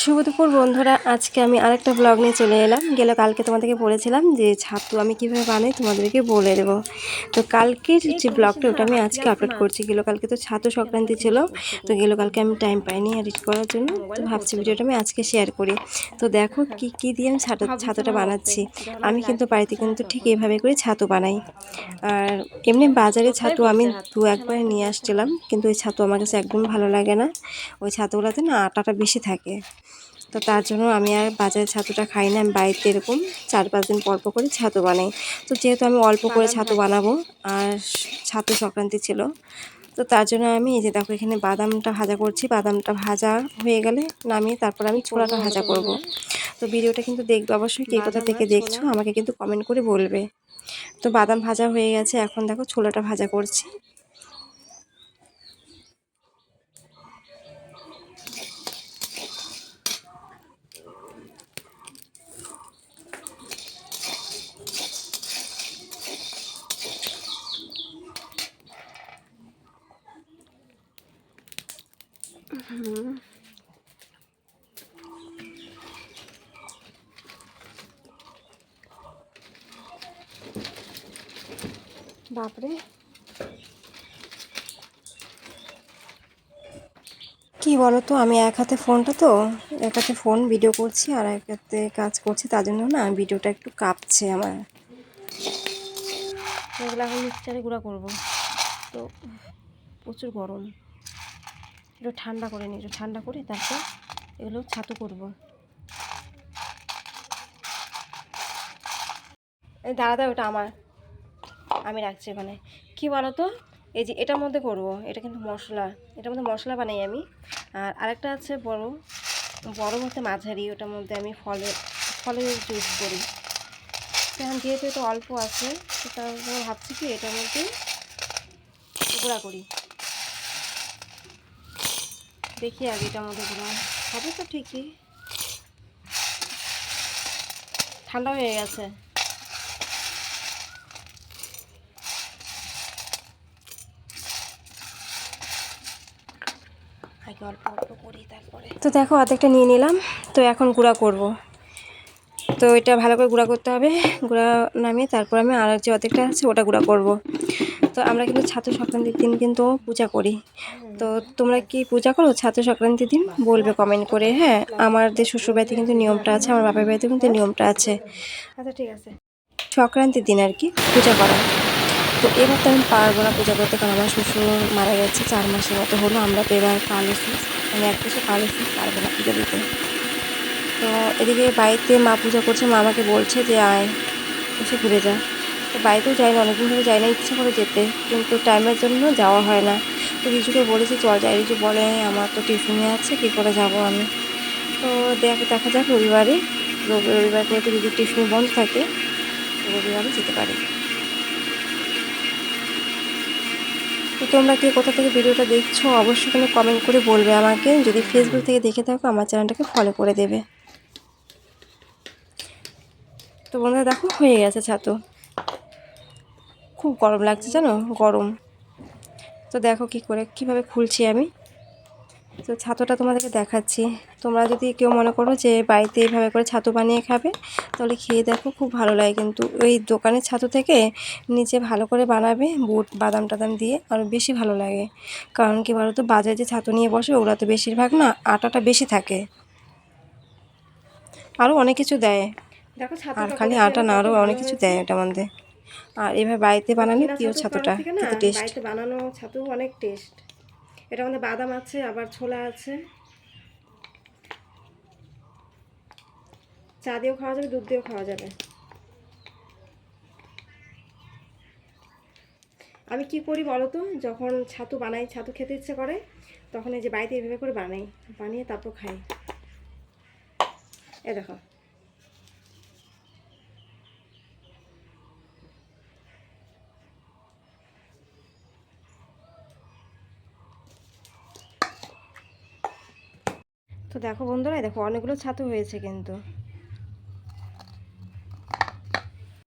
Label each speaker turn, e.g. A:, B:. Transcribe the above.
A: শুভ বন্ধুরা, আজকে আমি আরেকটা ব্লগ নিয়ে চলে এলাম। গেল কালকে তোমাদেরকে বলেছিলাম যে ছাতু আমি কীভাবে বানাই তোমাদেরকে বলে দেবো। তো কালকের যে ব্লগটা ওটা আমি আজকে আপলোড করছি। গেল কালকে তো ছাতু সংক্রান্তি ছিল, তো গেল কালকে আমি টাইম পাইনি এডিট করার জন্য। তো ভাবছি ভিডিওটা আমি আজকে শেয়ার করি। তো দেখো কি কি দিয়ে আমি ছাতু, ছাতুটা বানাচ্ছি। আমি কিন্তু বাড়িতে কিন্তু ঠিক এভাবে করে ছাতু বানাই। আর এমনি বাজারে ছাতু আমি দু একবার নিয়ে আসছিলাম, কিন্তু ওই ছাতু আমার কাছে একদম ভালো লাগে না। ওই ছাতুগুলোতে না আটাটা বেশি থাকে। তো তার জন্য আমি আর বাজারে ছাতুটা খাই না আমি বাড়িতে এরকম চার পাঁচ দিন পর পর করে ছাতু বানাই। তো যেহেতু আমি অল্প করে ছাতু বানাবো আর ছাতু সংক্রান্তি ছিল তো তার জন্য আমি এই যে দেখো এখানে বাদামটা ভাজা করছি বাদামটা ভাজা হয়ে গেলে নামিয়ে তারপর আমি ছোলাটা ভাজা করব। তো ভিডিওটা কিন্তু দেখবে অবশ্যই কে কোথা থেকে দেখছ আমাকে কিন্তু কমেন্ট করে বলবে। তো বাদাম ভাজা হয়ে গেছে এখন দেখো ছোলাটা ভাজা করছি। বাপরে। কি বলো তো আমি এক হাতে ফোনটা তো, এক হাতে ফোন ভিডিও করছি আর এক হাতে কাজ করছি, তার জন্য না ভিডিওটা একটু কাঁপছে আমার। এগুলো এখন মিক্সচারে গুঁড়া করব। তো প্রচুর গরম। একটু ঠান্ডা করে নিই একটু ঠান্ডা করে তারপর এগুলো ছাতু করব। এই দাঁড়া ওটা আমার। আমি রাখছি ওখানে কি বলো তো এই যে এটার মধ্যে করব, এটা কিন্তু মশলা। এটার মধ্যে মশলা বানাই আমি। আর আরেকটা আছে বড় বড় মধ্যে মাঝারি, ওটার মধ্যে আমি ফলে, ফলের জুস করি। এখন যেহেতু এটা অল্প আছে তার ভাবছি কি এটার মধ্যে গুঁড়া করি। দেখি আগে মধ্যে গুঁড়া হবে তো ঠিকই। ঠান্ডা হয়ে গেছে। আগে অল্প অল্প করি, তারপরে। তো দেখো অর্ধেকটা নিয়ে নিলাম। তো এখন গুঁড়া করব। তো এটা ভালো করে গুঁড়া করতে হবে। গুঁড়া নামিয়ে তারপর আমি আর যে অর্ধেকটা আছে ওটা গুঁড়া করব। তো আমরা কিন্তু ছাত্র সংক্রান্তির দিন কিন্তু পূজা করি। তো তোমরা কি পূজা করো? ছাত্র সংক্রান্তির দিন বলবে কমেন্ট করে হ্যাঁ? আমাদের শ্বশুর বাড়িতে কিন্তু নিয়মটা আছে আমার বাপের বাড়িতে কিন্তু নিয়মটা আছে। আচ্ছা ঠিক আছে। সংক্রান্তির দিন আর কি পূজা করা। তো এবার তো আমি পারব না পূজা করতে কারণ আমার শ্বশুর মারা গেছে চার মাসের মতো হলো। আমরা তো এবার কাল এসে আমি এক বছর কাল এসে পারব না পুজো দিতে। তো এদিকে বাড়িতে মা পূজা করছে, মা আমাকে বলছে যে আয়, এসে ঘুরে যা। তো বাড়িতেও যাই না অনেকদিন ধরে যাই না ইচ্ছা করে যেতে, কিন্তু টাইমের জন্য যাওয়া হয় না। তো রিজুকে বলেছি, চল যাই। রিজু বলে, আমার তো টিউশনে আছে, কী করে যাব আমি? তো দেখ, দেখা যাক রবিবারে, রবি, রবিবার তো রিজুর টিউশন বন্ধ থাকে রবিবারে যেতে পারি। তো তোমরা কে কোথা থেকে ভিডিওটা দেখছ, অবশ্যই কিন্তু কমেন্ট করে বলবে আমাকে। যদি ফেসবুক থেকে দেখে থাকো, আমার চ্যানেলটাকে ফলো করে দেবে। তো বন্ধুরা দেখো, হয়ে গেছে ছাতু। খুব গরম লাগছে জানো, গরম। তো দেখো কি করে, কীভাবে খুলছি আমি। তো ছাতুটা তোমাদেরকে দেখাচ্ছি। তোমরা যদি কেউ মনে করো যে বাড়িতে এইভাবে করে ছাতু বানিয়ে খাবে, তাহলে খেয়ে দেখো, খুব ভালো লাগে। কিন্তু ওই দোকানের ছাতু থেকে নিচে ভালো করে বানাবে, বুট, বাদাম টাদাম দিয়ে আরও বেশি ভালো লাগে। কারণ কি বলো তো বাজারে যে ছাতু নিয়ে বসে, ওরা তো বেশিরভাগ না আটাটা বেশি থাকে। আরও অনেক কিছু দেয়। আর খালি আটা না আরও অনেক কিছু দেয় এটা মধ্যে। আর এভাবে বাড়িতে বানালে প্রিয় ছাতুটা টেস্ট
B: বাড়িতে বানানো ছাতু অনেক টেস্ট এটা মধ্যে বাদাম আছে আবার ছোলা আছে। চা দিয়েও খাওয়া যাবে দুধ দিয়েও খাওয়া যাবে। আমি কি করি বলো তো? যখন ছাতু বানাই ছাতু খেতে ইচ্ছে করে তখন এই যে বাড়িতে এইভাবে করে বানাই। বানিয়ে তারপর খাই। এ দেখো।
A: তো দেখো বন্ধুরা দেখো অনেকগুলো ছাতু হয়েছে কিন্তু।